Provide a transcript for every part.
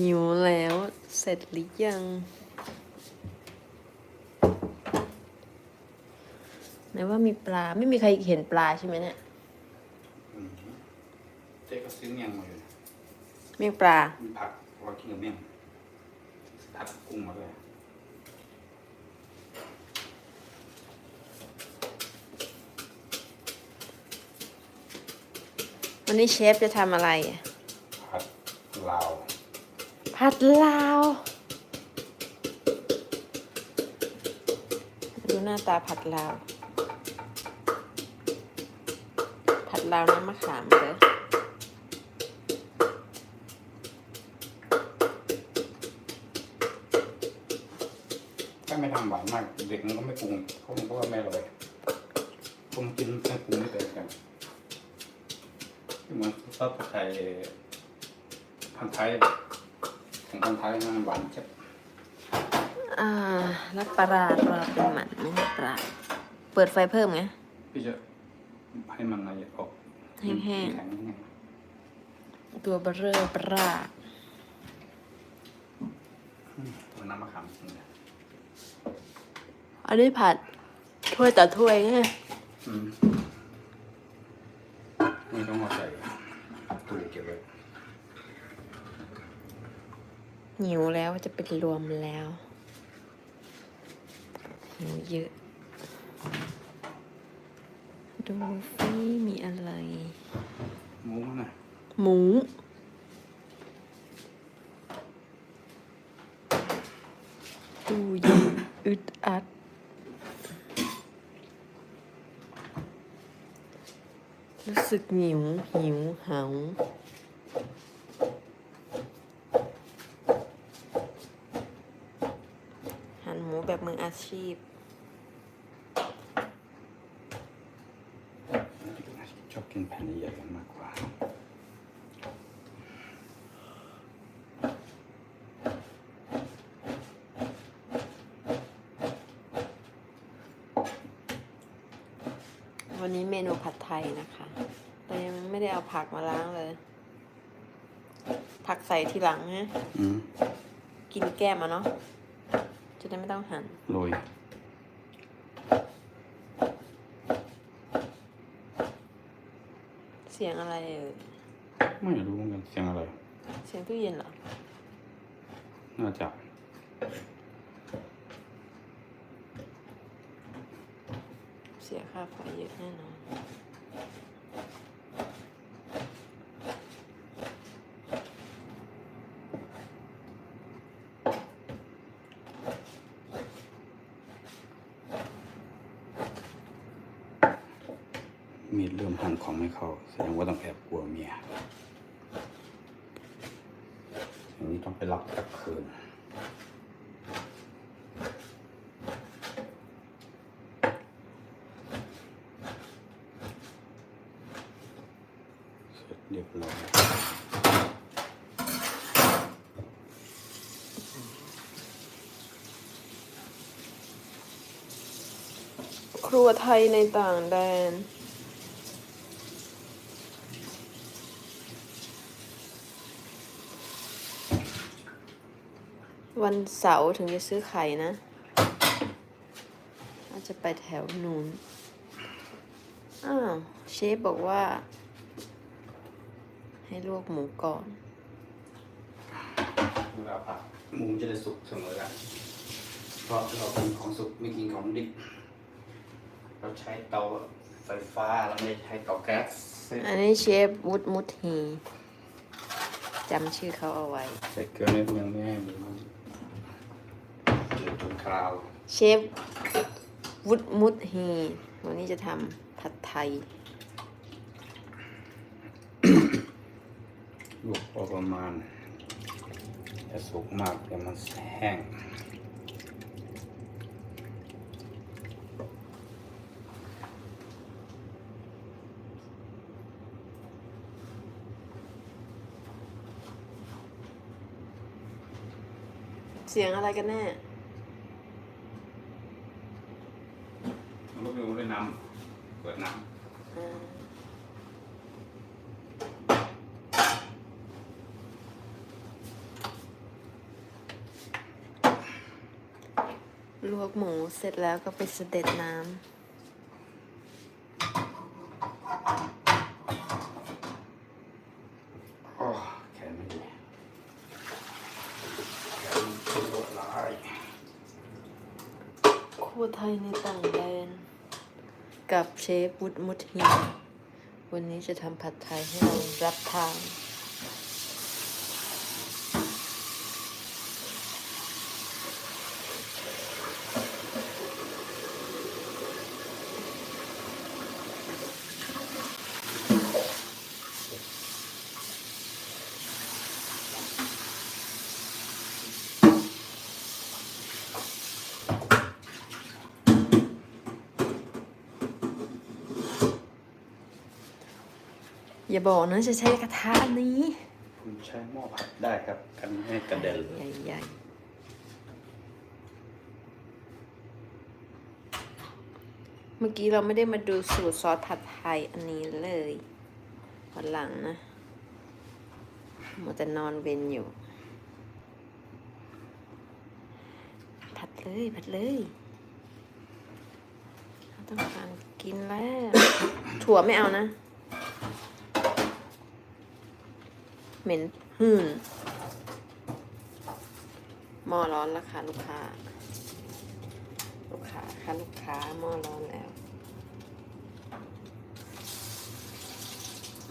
หิวแล้วเสร็จหรือยัง ไหนว่ามีปลาไม่มีใครเห็นปลาใช่ไหมเนี่ยอืมเจ๊ก็ซื้อเมี่ยงมาอยู่นะเมี่ยงปลา มีผักเรากินกับเมี่ยงผัดกุ้งมาด้วยวันนี้เชฟจะทำอะไรอะผัดลาว ผัดลาว ดูหน้าตาผัดลาว ผัดลาวน้ำมะขามเลยถ้าไม่ทำหวานมากเด็กมันก็ไม่ปรุงเขามันก็ว่าไม่อร่อยผมกินไม่ปรุงไม่เป็นกันเหมือนซอสผัดไทยพันธุ์ไทย ของพันธุ์ไทยมันหวานเจ็บอ่าแล้วปลาร้าปลาเป็นหมันไม่ใช่ปลาเปิดไฟเพิ่มไง พี่จะให้มันอะไรออกแห้งๆ แข็งแห้งตัวเบอร์เรอร์ปลาๆมันน้ำมะขามจริงเลยอันนี้ผัดถ้วยต่อถ้วยไงอืมไม่ต้องเอาใส่ตู้เก็บไว้ หิวแล้วจะเป็นรวมแล้วหิวเยอะ ดูฟิมีอะไรหมูมันน่ะหมูตู้เย็นอึดอัดรู้สึกหิวหิวหาวหั่นหมูแบบมืออาชีพ ชอบ กินแผ่นใหญ่ๆกันมากกว่าวันนี้เมนูผัดไทยนะคะ แต่ยังไม่ได้เอาผักมาล้างเลย ผักใส่ทีหลังนะอืมกินแก้มอะเนาะ จะได้ไม่ต้องหั่น โรย สียงอะไรเอ่ยไม่รู้เหมือนกันเสียงอะไร เสียงตู้เย็นเหรอ น่าจะเสียค่าไฟเยอะแน่นอน มีดเริ่มหั่นของไม่ เข้าแสดงว่าต้องแอบกลัวเมียอย่างนี้ต้องไปรับกลับคืนเสร็จเรียบร้อยครัวไทยในต่างแดน วันเสาร์ถึงจะซื้อไข่นะอาจจะไปแถวนูนอ้าวเชฟบอกว่า ให้ลวกหมูก่อนเวลาผัดหมูจะได้สุกเสมอกันเพราะเรากินของสุกไม่กินของดิบเราใช้เตาไฟฟ้าเราไม่ได้ใช้เตาแก๊สอันนี้เชฟวุฒมุทฮีจำชื่อเขาเอาไว้ ใส่เกลือนิดนึงไม่ให้มันเดือดจน คราว เชฟวุฒมุทฮีวันนี้จะทำผัดไทยลวกพอประมาณจะสุกมากเดี๋ยวมันแห้งเสียงอะไรกันแน่ รถกนต์ได้วยน้ำเปิดน้ำลวกหมูเสร็จแล้วก็ไปเสด็จน้ำ กับเชฟวุฒมุทฮินวันนี้จะทำผัดไทยให้เรารับทาน อย่าบอกนะจะใช้กระทะนี้ คุณใช้หม้อผัดได้ครับกันไม่ให้กระเด็นเลย ใหญ่ๆ เมื่อกี้เราไม่ได้มาดูสูตรซอสผัดไทยอันนี้เลยวันหลังนะมัวแต่นอนเวนอยู่ ผัดเลยผัดเลยเราต้องการกินแล้ว ถั่วไม่เอานะ เหม็นหื่นหม้อร้อนแล้วค่ะลูกค้า ลูกค้าค่ะลูกค้าหม้อร้อนแล้ว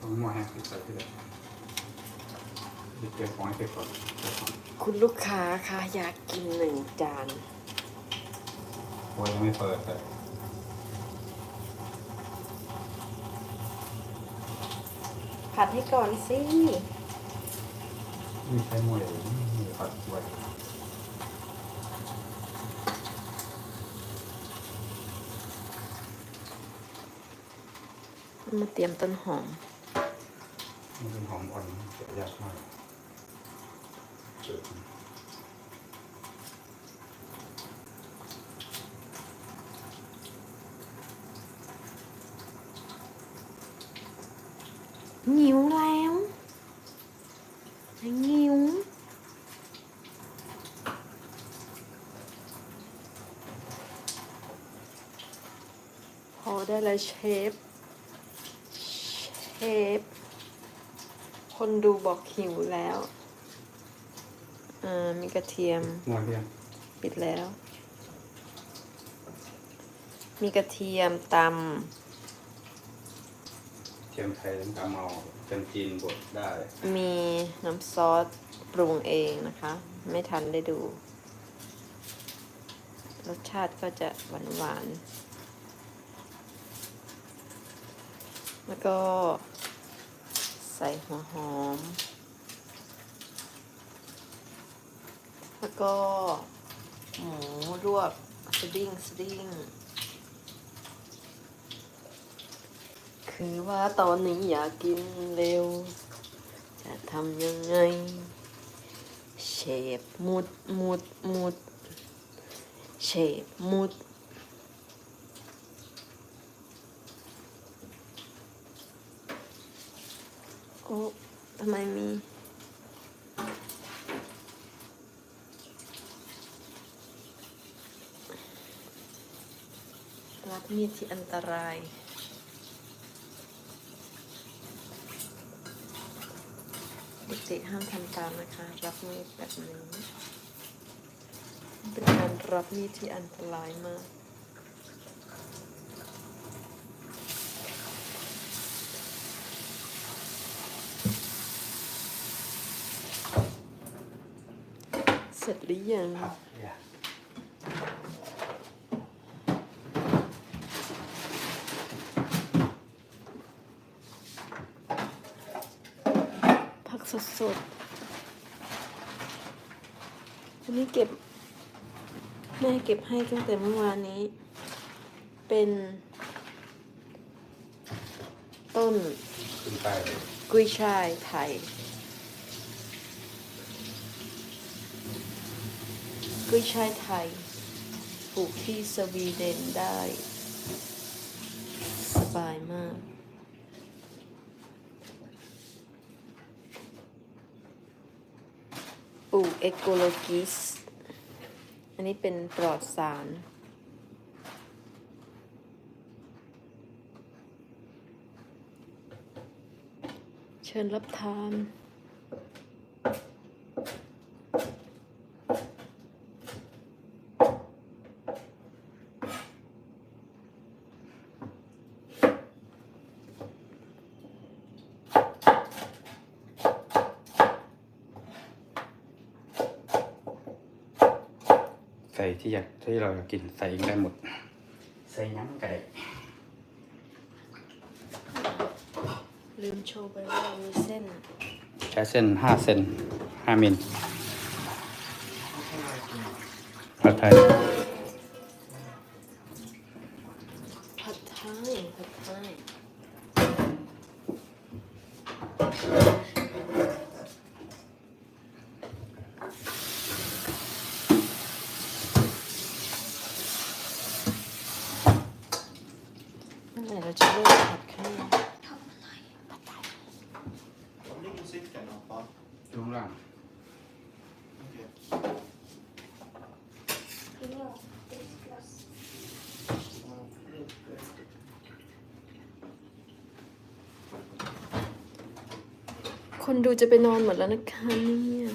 ต้องหม้อแห้งใส่ที่เลยเตรียมของให้เสร็จก่อนเดี๋ยวก่อนคุณลูกค้าค่ะอยากกินหนึ่งจานโอ้ยยังไม่เปิดเลยผัดให้ก่อนสิ นี่ใช้หม้อใหญ่นี่ผัดไว้มาเตรียมต้นหอมมันเป็นหอมอ่อนเสียยากมากจุดหิวแล้วหิว พอ ได้แล้วเชฟ เชฟ คนดูบอกหิวแล้วอ่ามีกระเทียม หม้อเรียงปิดแล้ว มีกระเทียมตเทียมไทยน้ำตาลเมาเทียมจีนบดได้ำมีน้ำซอสปรุงเองนะคะ ไม่ทันได้ดู รสชาติก็จะหวานหวานๆ แล้วก็ใส่หัวหอม แล้วก็หมูลวกสดิ้งสดิ้งคือว่าตอนนี้อยากกินเร็ว จะทำยังไง เชฟมุดมุดมุดเชฟมุด อ้ทำไมมีรับมีดที่อันตรายเด็กๆห้ามทำตามนะคะ รับมีดแบบนี้ เป็นการรับมีดที่อันตรายมาก เสร็จหรือยังผัดเนี่ยผักสดๆอันนี้เก็บ แม่เก็บให้ตั้งแต่เมื่อวานนี้ เป็น ต้นขึ้นใต้เลยกุยช่ายไทย กุยช่ายไทย ปลูกที่สวีเดนได้ สบายมากปลูกเอโกโลกิส อันนี้เป็นปลอดสาร เชิญรับทาน ใส่ที่อยากที่เราอยากกินใส่เองได้หมด ใส่หยังก็ได้ลืมโชว์ไปว่ามีเส้น ใช้เส้นห้าเซนห้ามิลผัดไทย ผัดไทยผัดไทยเมื่อไหร่เราจะเริ่มผัดข้าว ผมได้ยินเสียงแต่น้องป๊อป ตรงล่าง โอเค คนดูจะไปนอนหมดแล้วนะคะเนี่ย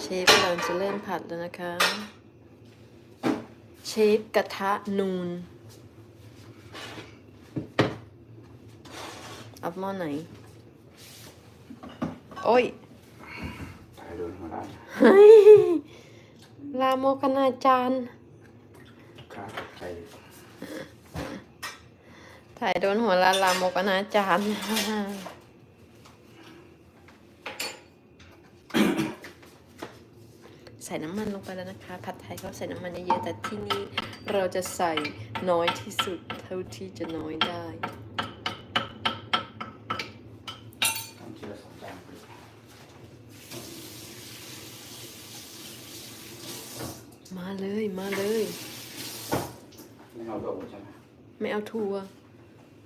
เชฟเราจะเริ่มผัดแล้วนะคะ เชฟกระทะนูนเอาหม้อไหน โอ้ย ร้านเฮ้ยลามกอนาจารย์ครับใส่ถ่ายโดนหัวลานลามกอนาจารย์ใส่น้ำมันลงไปแล้วนะคะ ผัดไทยเขาใส่น้ำมันเยอะๆแต่ที่นี่เราจะใส่น้อยที่สุดเท่าที่จะน้อยได้ ทำทีละสองจานพอดี มาเลยมาเลย ไม่เอาโดดใช่ไหมไม่เอาทัวร์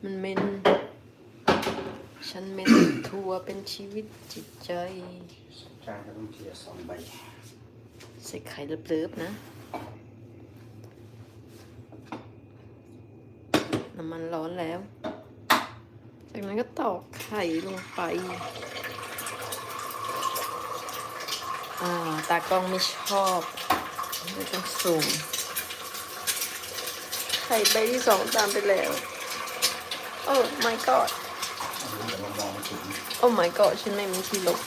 มันเมน ฉันเมน ทัวร์เป็นชีวิตจิตใจ จานก็ต้องทีละสองใบใส่ไข่เลิบๆนะ น้ำมันร้อนแล้ว จากนั้นก็ตอกไข่ลงไป อ่า ตากล้องไม่ชอบ ไม่ต้องสูงไข่ใบที่สองตามไปแล้ว โอ้ my god โอ้ my god ฉันไม่มีที่หลบ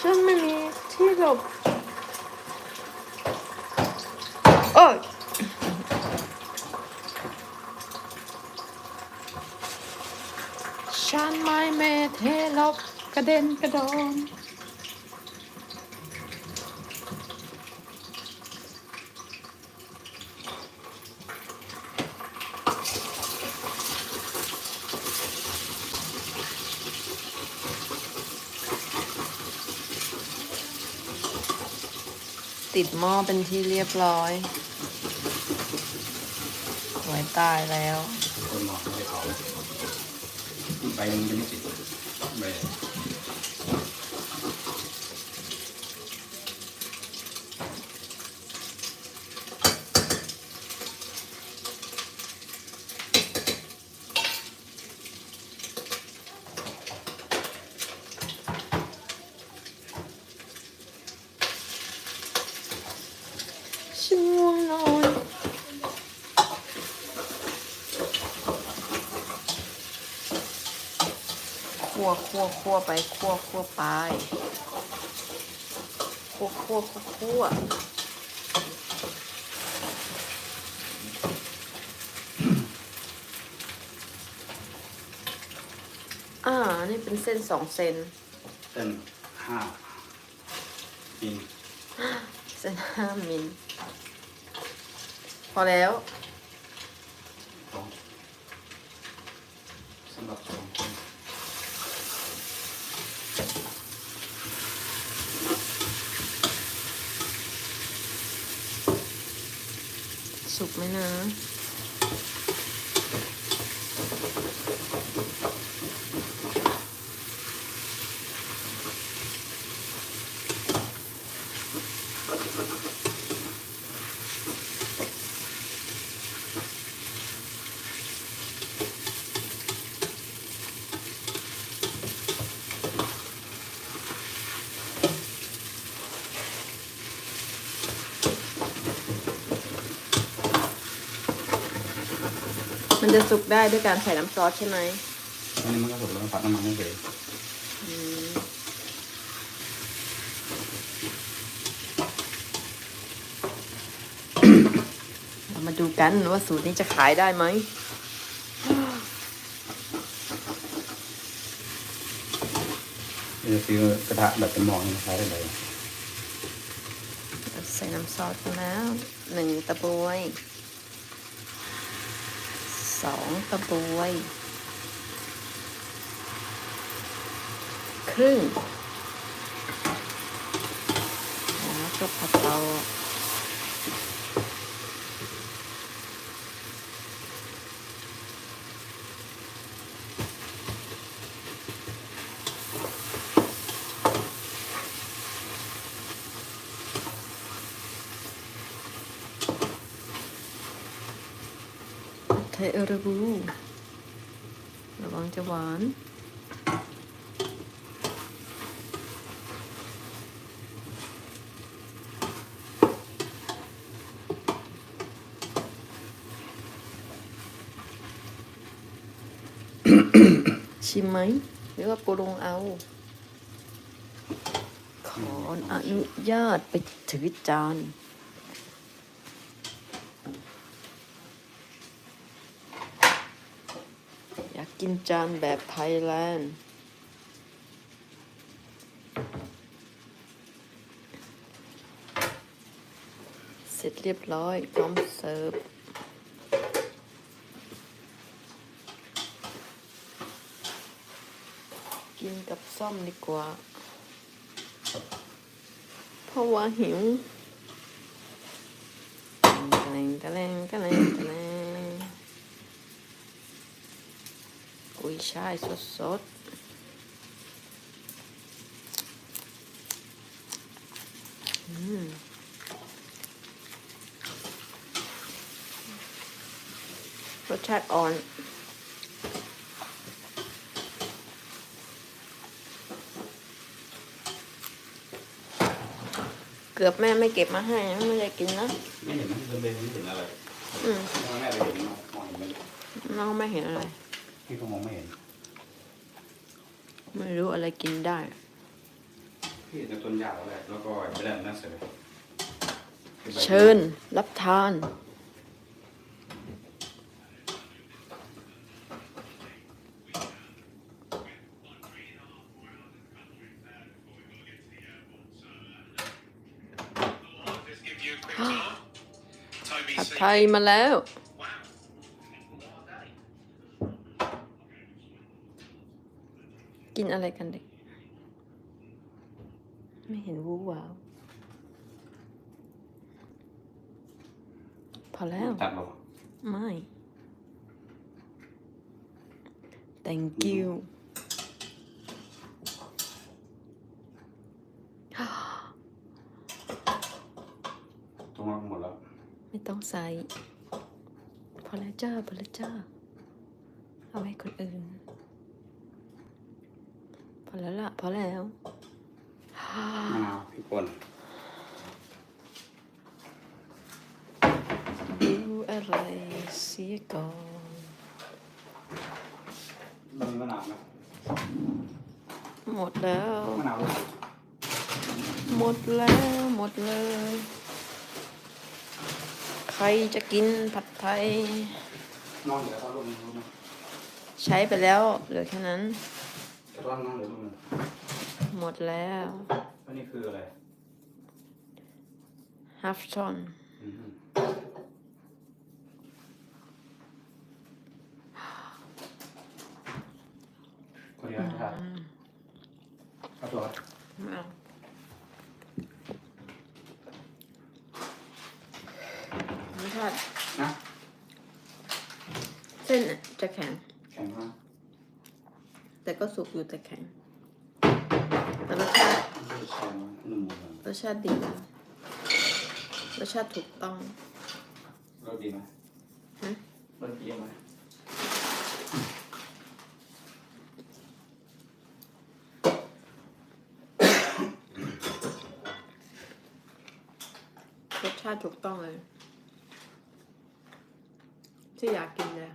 ฉันไม่มีที่หลบ โอ้ยฉันไม่เมเทหลบกระเด็นกระโดน ติดหม้อเป็นที่เรียบร้อยไว้ตายแล้ว คนหมอไม่ได้เผาไปมันจะไม่ติดใบ ฉันง่วงนอนคั่ว คั่วคั่วไปคั่วคั่วไปคั่วคั่วคั่วคั่วอ่า นี่เป็นเส้นสองเซนเต้นห้าปีนเส้นห้ามิลพอแล้วสองสำหรับสองคน สุกไหมนะ จะสุกได้ด้วยการใส่น้ำซอสใช่ไหมอันนี้มันก็สุกแล้วมันผัดน้ำมันไม่เฉยอืมเรามาดูกันว่าสูตรนี้จะขายได้ไหมนี่จะซื้อกระทะแบบเป็นหม้อนี่ใช้ได้เลย ใส่น้ำซอสไปแล้วหนึ่งตะบวย สองตะบวย ครึ่งแล้วก็ผัดเตา เอระบูระวังจะหวานชิมไหมหรือว่าปรุงเอา ขออนุญาตไปถือจาน อยากกินจานแบบไทยแลนด์ เสร็จเรียบร้อยพร้อมเสิร์ฟกินกับส้มดีกว่า เพราะว่าหิวตะแลงตะแลงตะแลงตะแลง กุยช่ายสดสดๆอืมรสชาติอ่อนเกือบแม่ไม่เก็บมาให้นะไม่ได้กินนะไม่เห็นมันเดินไปไม่เห็นอะไรอืมแม่ไปเห็นมองเห็นไหมน้องไม่เห็นอะไรพี่ก็มองไม่เห็น ไม่รู้อะไรกินได้พี่เห็นแต่ต้นยาวแหละแล้วก็ไปเล่นนั่นเสร็จเชิญรับทาน ผัดไทยมาแล้ว นอะไรกันเด็ก ไม่เห็นวูว้าวพอแล้ว ตัดหรอไม่ thank you ตรงนั้นหมดแล้ว ไม่ต้องใส่ พอแล้วจ้า พอแล้วจ้า เอาไว้คนอื่นพ อแล้วล่ะพอแล้วมะนาวพี่ป่นดูอะไรเสียก่อนมีมะนาวไหมหมดแล้ว มะนาวด้วยหมดแล้วหมดเลย ใครจะกินผัดไทย นอนเหลือเท่าลูกนึงรู้ไหม ใช้ไปแล้วเหลือแค่นั้น ร่างนอนเหลือลูกนึงหมดแล้วแล้วนี่คืออะไร half ton อืมคนเดียวนะครับเอาตัวไม่เอารสชาตินะเส้นน่ะจะแข็งแข็งมาก แต่ก็สุกอยู่แต่แข็ง แต่รสชาติมันก็จะแข็งนุ่มหมดเลยรสชาติดีนะรสชาติถูกต้องรสดีไหมฮะรสดีไหมรสชาติถูกต้องเลย ที่อยากกินเลย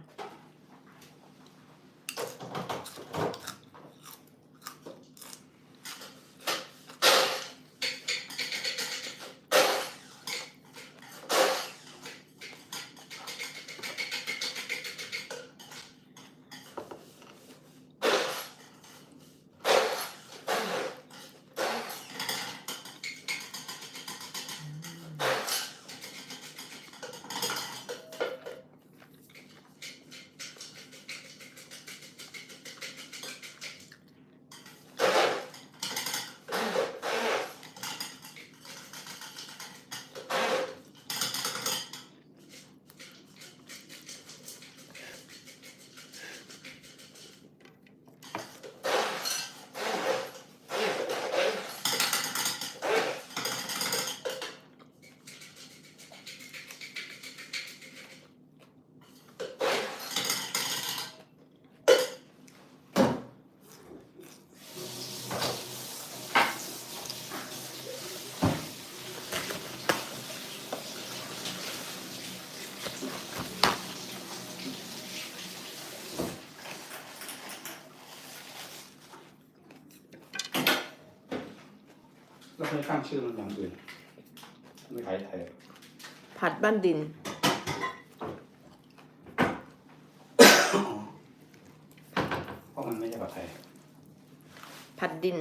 เราเคยตั้งชื่อมันอย่างอื่นไม่ขายไทยผัดบ้านดิน เพราะมันไม่ใช่ผัดไทยผัดดิน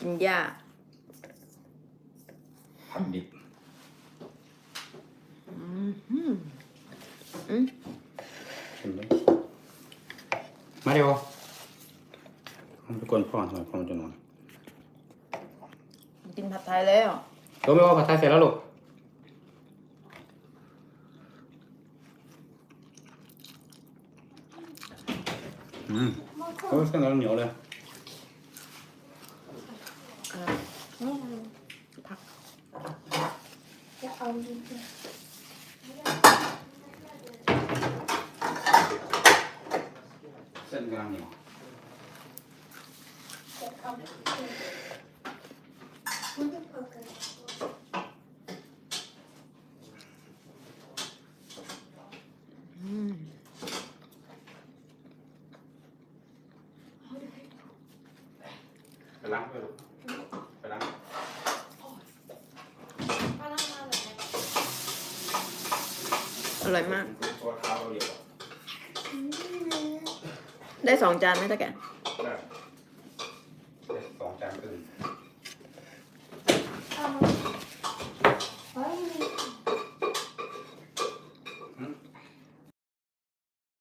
กินหญ้าผัดดิบอืมอืมอืมเห็นไหมมาเดี๋ยวมันไปกวนพ่อทำไมพ่อมันจะนอน กินผัดไทยแล้ว รู้ไหมว่าผัดไทยเสร็จแล้วลูก อืมโอ้ยเส้นเราเหนียวเลยผักจะเอาดินไปเส้นกำลังเหนียว จะเอาดินไปมันจะเปิดกัน อืม ไปล้างด้วยลูกไปล้าง ป้านั่งมาเลย อร่อยมาก ตัวเท้าเราเดียวได้สองจานไหมตะแกได้